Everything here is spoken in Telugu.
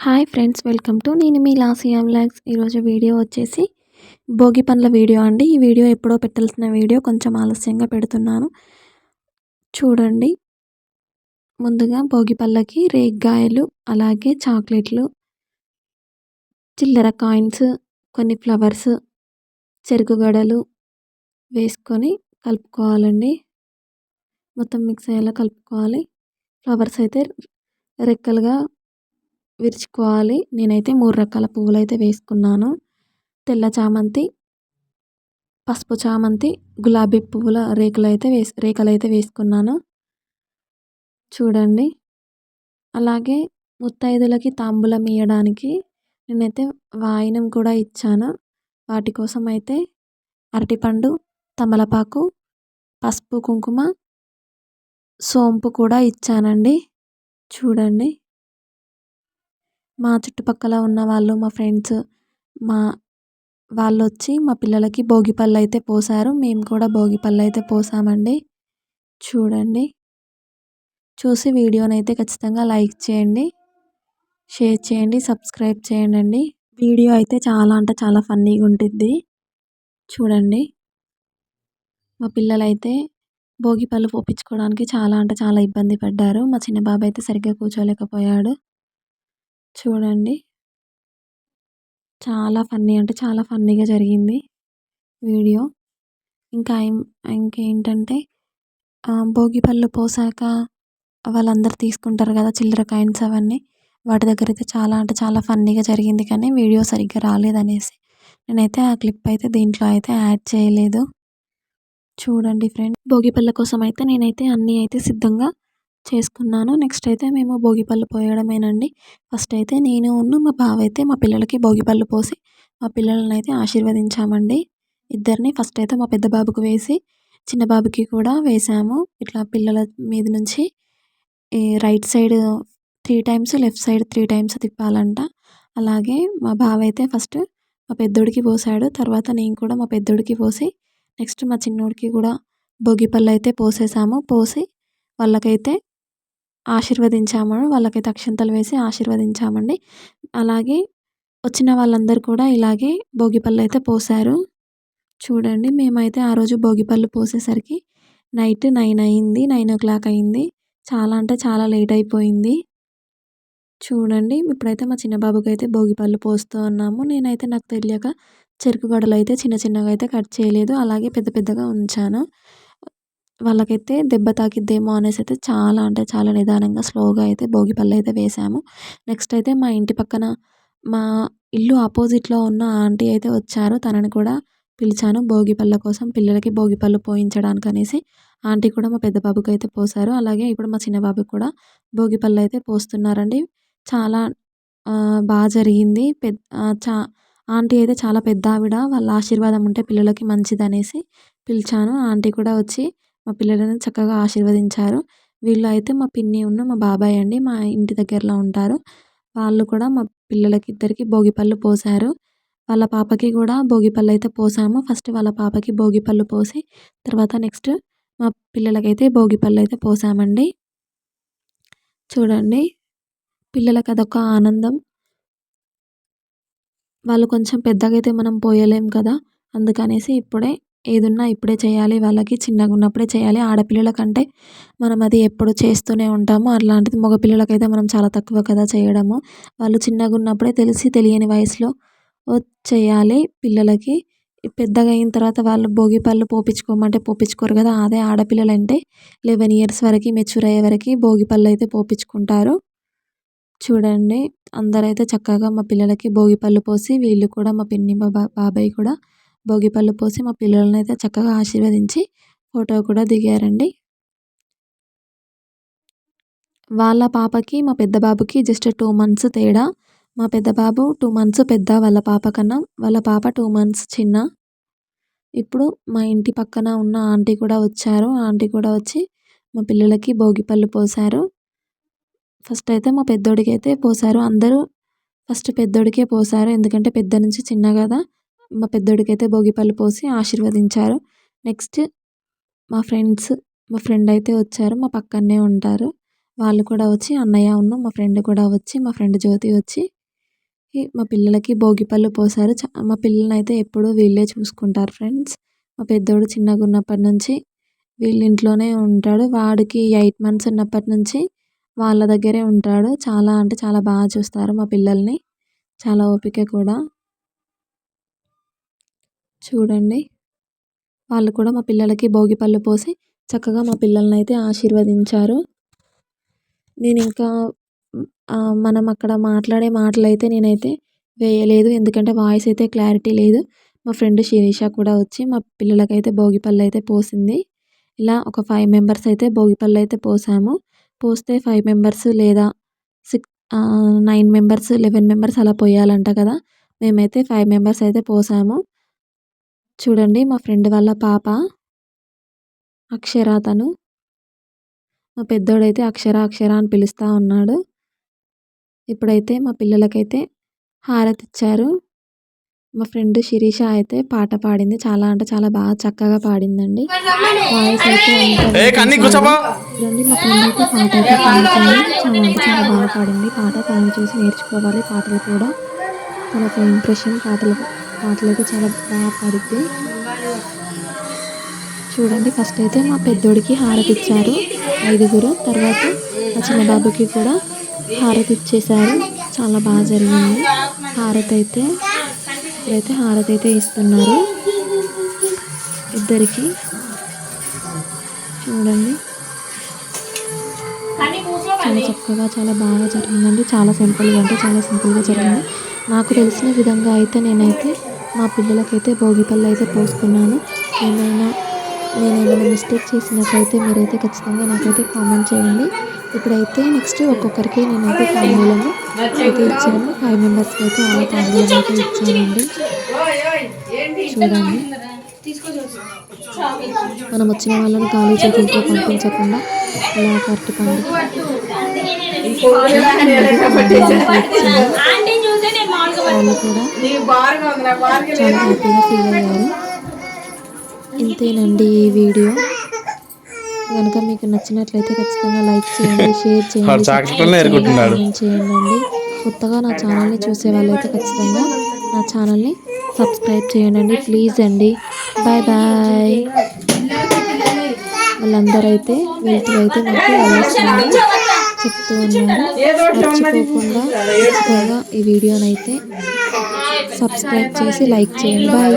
హాయ్ ఫ్రెండ్స్ వెల్కమ్ టు నేను మీ లాసియా వ్లాగ్స్ ఈరోజు వీడియో వచ్చేసి భోగి పండ్ల వీడియో అండి. ఈ వీడియో ఎప్పుడో పెట్టాల్సిన వీడియో కొంచెం ఆలస్యంగా పెడుతున్నాను. చూడండి. ముందుగా భోగి పళ్ళకి రేగ్గాయలు అలాగే చాక్లెట్లు చిల్లర కాయిన్స్ కొన్ని ఫ్లవర్స్ చెరుకు గడలు వేసుకొని కలుపుకోవాలండి. మొత్తం మిక్స్ అయ్యేలా కలుపుకోవాలి. ఫ్లవర్స్ అయితే రెక్కలుగా విరుచుకోవాలి. నేనైతే మూడు రకాల పువ్వులు అయితే వేసుకున్నాను. తెల్ల చామంతి పసుపు చామంతి గులాబీ పువ్వుల రేకులు అయితే వేసి రేఖలు అయితే వేసుకున్నాను. చూడండి. అలాగే ముత్తైదులకి తాంబూలం ఇవ్వడానికి నేనైతే వాయినం కూడా ఇచ్చాను. వాటి కోసం అయితే అరటిపండు తమలపాకు పసుపు కుంకుమ సోంపు కూడా ఇచ్చానండి. చూడండి. మా చుట్టుపక్కల ఉన్న వాళ్ళు మా ఫ్రెండ్స్ మా వాళ్ళు వచ్చి మా పిల్లలకి భోగి పళ్ళు అయితే పోసారు. మేము కూడా భోగి పళ్ళు అయితే పోసామండి. చూడండి. చూసి వీడియోని అయితే ఖచ్చితంగా లైక్ చేయండి. షేర్ చేయండి. సబ్స్క్రైబ్ చేయండి వీడియో అయితే చాలా అంటే చాలా ఫన్నీగా ఉంటుంది చూడండి. మా పిల్లలైతే భోగి పళ్ళు పోపించుకోవడానికి చాలా అంటే చాలా ఇబ్బంది పడ్డారు. మా చిన్న బాబు అయితే సరిగ్గా కూర్చోలేకపోయాడు. చూడండి. చాలా ఫన్నీ అంటే చాలా ఫన్నీగా జరిగింది వీడియో. ఇంకా ఇంకేంటంటే భోగిపళ్ళు పోసాక వాళ్ళందరూ తీసుకుంటారు కదా చిల్లర కాయిన్స్ అవన్నీ. వాటి దగ్గర అయితే చాలా అంటే చాలా ఫన్నీగా జరిగింది కానీ వీడియో సరిగ్గా రాలేదనేసి నేనైతే ఆ క్లిప్ అయితే దీంట్లో అయితే యాడ్ చేయలేదు. చూడండి ఫ్రెండ్ భోగిపళ్ళ కోసం అయితే నేనైతే అన్నీ అయితే సిద్ధంగా చేసుకున్నాను. నెక్స్ట్ అయితే మేము భోగి పళ్ళు పోయడమేనండి. ఫస్ట్ అయితే నేను ఉన్న మా బావ అయితే మా పిల్లలకి భోగిపళ్ళు పోసి మా పిల్లలని అయితే ఆశీర్వదించామండి. ఇద్దరిని ఫస్ట్ అయితే మా పెద్ద బాబుకు వేసి చిన్న బాబుకి కూడా వేసాము. ఇట్లా పిల్లల మీద నుంచి right side three times left side three times తిప్పాలంట. అలాగే మా బావ అయితే ఫస్ట్ మా పెద్దోడికి పోసాడు. తర్వాత నేను కూడా మా పెద్దోడికి పోసి నెక్స్ట్ మా చిన్నోడికి కూడా భోగి పళ్ళు అయితే పోసేసాము. పోసి వాళ్ళకైతే ఆశీర్వదించాము? వాళ్ళకైతే అక్షంతలు వేసి ఆశీర్వదించామండి. అలాగే వచ్చిన వాళ్ళందరూ కూడా ఇలాగే భోగిపళ్ళు అయితే పోసారు చూడండి మేమైతే ఆ రోజు భోగిపళ్ళు పోసేసరికి నైట్ నైన్ అయింది నైన్ ఓ క్లాక్ అయింది. చాలా అంటే చాలా లేట్ అయిపోయింది. చూడండి ఇప్పుడైతే మా చిన్న బాబుకి అయితే భోగిపళ్ళు పోస్తూ ఉన్నాము. నేనైతే నాకు తెలియక చెరుకు గడలు అయితే చిన్న చిన్నగా అయితే కట్ చేయలేదు. అలాగే పెద్ద పెద్దగా ఉంచాను. వాళ్ళకైతే దెబ్బ తాకిద్దేమో అనేసి అయితే చాలా అంటే చాలా నిదానంగా స్లోగా అయితే భోగిపళ్ళు అయితే వేసాము. నెక్స్ట్ అయితే మా ఇంటి పక్కన మా ఇల్లు ఆపోజిట్లో ఉన్న ఆంటీ అయితే వచ్చారు. తనని కూడా పిలిచాను భోగిపళ్ళ కోసం పిల్లలకి భోగిపళ్ళు పోయించడానికి అనేసి ఆంటీ కూడా మా పెద్ద బాబుకి అయితే పోసారు. అలాగే ఇప్పుడు మా చిన్న బాబుకి కూడా భోగిపళ్ళు అయితే పోస్తున్నారండి. చాలా బాగా జరిగింది. పెద్ద చా ఆంటీ అయితే చాలా పెద్ద ఆవిడ వాళ్ళ ఆశీర్వాదం ఉంటే పిల్లలకి మంచిది అనేసి పిలిచాను. ఆంటీ కూడా వచ్చి మా పిల్లలను చక్కగా ఆశీర్వదించారు. వీళ్ళు అయితే మా పిన్ని ఉన్న మా బాబాయ్ అండి మా ఇంటి దగ్గరలో ఉంటారు. వాళ్ళు కూడా మా పిల్లలకి ఇద్దరికి భోగిపళ్ళు పోసారు వాళ్ళ పాపకి కూడా భోగిపళ్ళు అయితే పోసాము. ఫస్ట్ వాళ్ళ పాపకి భోగిపళ్ళు పోసి తర్వాత నెక్స్ట్ మా పిల్లలకైతే భోగిపళ్ళు అయితే పోసామండి. చూడండి పిల్లలకి అదొక ఆనందం. వాళ్ళు కొంచెం పెద్దగా అయితే మనం పోయలేం కదా అందుకనేసి ఇప్పుడే ఏదున్నా ఇప్పుడే చేయాలి వాళ్ళకి చిన్నగా ఉన్నప్పుడే చేయాలి. ఆడపిల్లల కంటే మనం అది ఎప్పుడు చేస్తూనే ఉంటాము. అట్లాంటిది మగపిల్లలకైతే మనం చాలా తక్కువ కదా చేయడము. వాళ్ళు చిన్నగా ఉన్నప్పుడే తెలిసి తెలియని వయసులో చేయాలి పిల్లలకి. పెద్దగా అయిన తర్వాత వాళ్ళు భోగి పళ్ళు పోపించుకోమంటే పోపించుకోరు కదా. అదే ఆడపిల్లలు అంటే లెవెన్ ఇయర్స్ వరకు మెచ్యూర్ అయ్యే వరకు భోగి పళ్ళు అయితే పోపించుకుంటారు చూడండి. అందరైతే చక్కగా మా పిల్లలకి భోగి పళ్ళు పోసి వీళ్ళు కూడా మా పిన్ని బాబాయ్ కూడా భోగిపళ్ళు పోసి మా పిల్లలని అయితే చక్కగా ఆశీర్వదించి ఫోటో కూడా దిగారండి. వాళ్ళ పాపకి మా పెద్ద బాబుకి జస్ట్ టూ మంత్స్ తేడా. మా పెద్ద బాబు టూ మంత్స్ పెద్ద వాళ్ళ పాప కన్నా. వాళ్ళ పాప టూ మంత్స్ చిన్న. ఇప్పుడు మా ఇంటి పక్కన ఉన్న ఆంటీ కూడా వచ్చారు. ఆంటీ కూడా వచ్చి మా పిల్లలకి భోగిపళ్ళు పోసారు ఫస్ట్ అయితే మా పెద్దోడికి అయితే పోసారు అందరూ ఫస్ట్ పెద్దోడికే పోసారు ఎందుకంటే పెద్ద నుంచి చిన్న కదా. మా పెద్దోడికైతే భోగిపళ్ళు పోసి ఆశీర్వదించారు. నెక్స్ట్ మా ఫ్రెండ్స్ మా ఫ్రెండ్ అయితే వచ్చారు మా పక్కనే ఉంటారు. వాళ్ళు కూడా వచ్చి అన్నయ్య ఉన్న మా ఫ్రెండ్ కూడా వచ్చి మా ఫ్రెండ్ జ్యోతి వచ్చి మా పిల్లలకి భోగిపళ్ళు పోసారు. మా పిల్లల్ని అయితే ఎప్పుడూ వీళ్ళే చూసుకుంటారు ఫ్రెండ్స్. మా పెద్దోడు చిన్నగా ఉన్నప్పటి నుంచి వీళ్ళ ఇంట్లోనే ఉంటాడు. వాడికి ఎయిట్ మంత్స్ ఉన్నప్పటి నుంచి వాళ్ళ దగ్గరే ఉంటాడు. చాలా అంటే చాలా బాగా చూస్తారు మా పిల్లల్ని. చాలా ఓపిక కూడా. చూడండి. వాళ్ళు కూడా మా పిల్లలకి భోగి పళ్ళు పోసి చక్కగా మా పిల్లల్ని అయితే ఆశీర్వదించారు. నేను ఇంకా మనం అక్కడ మాట్లాడే మాటలు అయితే నేనైతే వేయలేదు. ఎందుకంటే వాయిస్ అయితే క్లారిటీ లేదు. మా ఫ్రెండ్ శిరీష కూడా వచ్చి మా పిల్లలకైతే భోగి పళ్ళు అయితే పోసింది. ఇలా ఒక ఫైవ్ మెంబర్స్ అయితే భోగి పళ్ళు అయితే పోసాము. పోస్తే ఫైవ్ మెంబర్స్ లేదా six nine members eleven members అలా పోయాలంట కదా. మేమైతే ఫైవ్ మెంబర్స్ అయితే పోసాము. చూడండి మా ఫ్రెండ్ వాళ్ళ పాప అక్షర తను. మా పెద్దోడైతే అక్షర అక్షర అని పిలుస్తూ ఉన్నాడు. ఇప్పుడైతే మా పిల్లలకైతే హారతి ఇచ్చారు. మా ఫ్రెండ్ శిరీష అయితే పాట పాడింది. చాలా అంటే చాలా బాగా చక్కగా పాడిందండి. వాయిస్ అయితే చూడండి మా ఫ్రెండ్ అయితే పాట అయితే పాడుతుంది. చాలా అంటే చాలా బాగా పాడింది. పాట తనని చూసి నేర్చుకోవాలి. పాటలు కూడా తనకు ఇంప్రెషన్ పాటలు పాటలు అయితే చాలా బాగా పడితే చూడండి ఫస్ట్ అయితే మా పెద్దోడికి హారతి ఇచ్చారు ఐదుగురు. తర్వాత మా చిన్న బాబుకి కూడా హారతి ఇచ్చేసారు చాలా బాగా జరిగింది. హారతి అయితే ఇప్పుడైతే హారతి అయితే ఇస్తున్నారు ఇద్దరికి. చూడండి. చాలా చక్కగా చాలా బాగా జరిగిందండి. చాలా సింపుల్గా అంటే చాలా సింపుల్గా జరిగింది. నాకు తెలిసిన విధంగా అయితే నేనైతే మా పిల్లలకైతే భోగిపళ్ళు అయితే పోసుకున్నాను. ఏమైనా నేను ఏమైనా మిస్టేక్ చేసినట్లయితే మీరైతే ఖచ్చితంగా నాకైతే కామెంట్ చేయండి. ఇప్పుడైతే నెక్స్ట్ ఒక్కొక్కరికి నేనైతే ఫ్యామిలీలను అయితే ఇచ్చాను. ఫైవ్ మెంబర్స్కి అయితే ఆ తాంబూలం అయితే ఇచ్చానండి. చూడండి. మనం వచ్చిన వాళ్ళని ఖాళీ చేతులతో పంపించకుండా ఇలా కరెక్ట్ పండు వాళ్ళు కూడా చాలా హ్యాపీగా ఫీల్ అయ్యారు. ఇంతేనండి ఈ వీడియో. కనుక మీకు నచ్చినట్లయితే ఖచ్చితంగా లైక్ చేయండి షేర్ చేయండి చేయండి కొత్తగా నా ఛానల్ని చూసే వాళ్ళైతే ఖచ్చితంగా నా ఛానల్ని సబ్స్క్రైబ్ చేయండి. ప్లీజ్ అండి. Bye bye. వాళ్ళందరూ అయితే వెళ్తూ అయితే నాకు చెప్తూ ఉన్నారు మర్చిపోకుండా ఈ వీడియోనైతే సబ్స్క్రైబ్ చేసి లైక్ చేయండి. బాయ్